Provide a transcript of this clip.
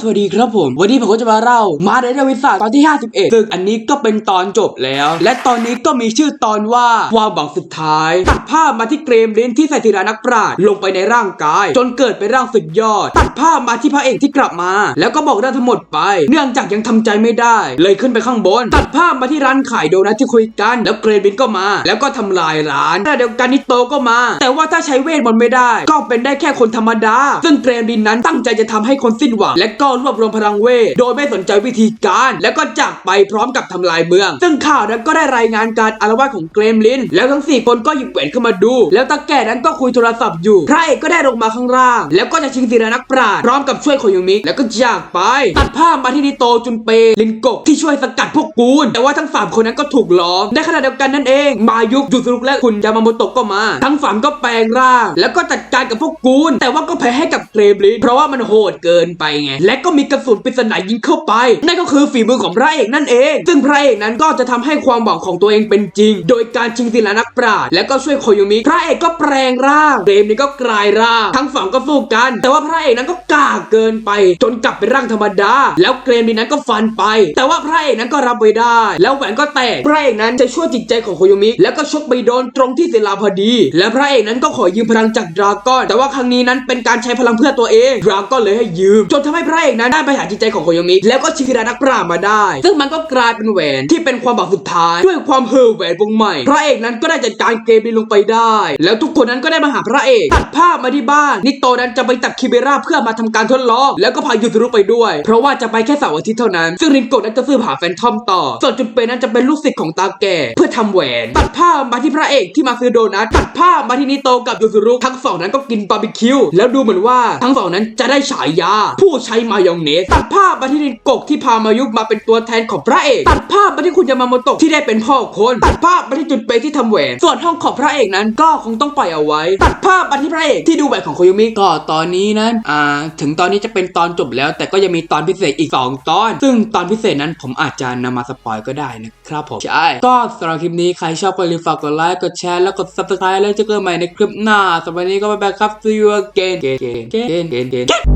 สวัสดีครับผม วันนี้ผมก็จะมาเล่ามาเรื่องวิสาตอนที่ 51 ซึ่งอันนี้ก็เป็นตอนจบแล้ว และตอนนี้ก็มีชื่อตอนว่าความหวังสุดท้าย ตัดภาพมาที่เกรมลินที่ใส่ธีรานักปราชญ์ลงไปในร่างกาย จนเกิดเป็นร่างสุดยอด ตัดภาพมาที่พระเอกที่กลับมา แล้วก็บอกเรื่องทั้งหมดไป เนื่องจากยังทำใจไม่ได้ เลยขึ้นไปข้างบน ตัดภาพมาที่ร้านขายโดนัทที่คุยกัน แล้วเกรมลินก็มา แล้วก็ทำลายร้านขณะเดียวกันนิโตก็มา แต่ว่าถ้าใช้เวทมนต์ไม่ได้ ก็เป็นได้แค่คนธรรมดา ซึ่งเกรมลินนั้นตั้งใจจะทำให้คนสิ้นหวังและก็็รวบรวมพลังเวท โดยไม่สนใจวิธีการ แล้วก็จากไปพร้อมกับทำลายเมือง ซึ่งข่าวนั้นก็ได้รายงานการอารวาสของเกรมลิน แล้วทั้งสี่คนก็หยิบแหวนขึ้นมาดู แล้วตาแก่นั้นก็คุยโทรศัพท์อยู่ พระเอกก็ได้ลงมาข้างล่าง แล้วก็จะชิงศิลานักปราชญ์พร้อมกับช่วยโคโยมิแล้วก็จากไป ตัดภาพมาที่นิโตจุนเปลินโกะที่ช่วยสกัดพวกกูนแต่ว่าทั้งสามคนนั้นก็ถูกล้อมในขณะเดียวกันนั่นเอง มายุกยูซุรุกและคุณยามาโมโตะก็มา ทั้งสามก็แปลงร่าง แล้วก็จัดการกับพวกกูนแต่ว่าก็แพ้ให้กับเกรมลินเพราะว่ามันโหดเกินไปไงและก็มีกระสุนปริศนายิงเข้าไป นั่นก็คือฝีมือของพระเอกนั่นเอง ซึ่งพระเอกนั้นก็จะทำให้ความหวังของตัวเองเป็นจริง โดยการชิงศิลานักปราชญ์และก็ช่วยโคโยมิพระเอกก็แปลงร่างเกรมนี่ก็กลายร่างทั้งสองก็สู้กัน แต่ว่าพระเอกนั้นก็กล้าเกินไป จนกลับเป็นร่างธรรมดา แล้วเกรมนี่นั้นก็ฟันไป แต่ว่าพระเอกนั้นก็รับไว้ได้ แล้วแหวนก็แตกพระเอกนั้นจะช่วยจิตใจของโคโยมิแล้วก็ชกไปโดนตรงที่ศิลาพอดี และพระเอกนั้นก็ขอยืมพลังจากดราก้อนแต่ว่าครั้งนี้นั้นเป็นการใช้พลังเพื่อตัวเองดราก้อนเลยให้ยืม จนทำให้พระระเอกนั้นได้ไปหาจิตใจของโคโยมิ แล้วก็ชิงศิลานักปราบมาได้ ซึ่งมันก็กลายเป็นแหวนที่เป็นความหวังสุดท้ายด้วยความเห่อแหวนวงใหม่ พระเอกนั้นก็ได้จัดการเกมนี้ลงไปได้ แล้วทุกคนนั้นก็ได้มาหาพระเอกตัดภาพมาที่บ้านนิโตนั้นจะไปตัดคิเบราเพื่อมาทำการทดลองแล้วก็พายูซุรุไปด้วย เพราะว่าจะไปแค่เสาร์อาทิตย์เท่านั้น ซึ่งรินโกะนั้นจะซื้อหาแฟนทอมต่อ ส่วนจุนเปนนั้นจะเป็นลูกศิษย์ของตาแก่ เพื่อทำแหวน ตัดภาพมาที่พระเอกที่มาซื้อโดนัทตัดภาพมาที่นิโตกับยูซุรุทั้งสองนั้นก็กินบาร์บีคิวแล้วดูเหมือนว่าทั้งสองนั้นจะได้ฉายาผู้ใช้มายองเนส ตัดภาพมาที่รินโกที่พามายุมาเป็นตัวแทนของพระเอก ตัดภาพมาที่คุณยามาโมโตะที่ได้เป็นพ่อคน ตัดภาพมาที่จุนเปที่ทำแหวน ส่วนห้องของพระเอกนั้นก็คงต้องปล่อยเอาไว้ ตัดภาพมาที่พระเอกที่ดูแหวนของโคโยมิก็ตอนนี้นั้นอ่าถึงตอนนี้จะเป็นตอนจบแล้ว แต่ก็ยังมีตอนพิเศษอีก 2 ตอน ซึ่งตอนพิเศษนั้นผมอาจจะนำมาสปอยก็ได้นะครับผมใช่ก็สำหรับคลิปนี้ใครชอบก็อย่าลืมฝากกดไลค์กดแชร์แล้วกด subscribe แล้วเจอกันใหม่ในคลิปหน้าสำหรับวันนี้ก็บ๊ายบายครับ see you again again again again again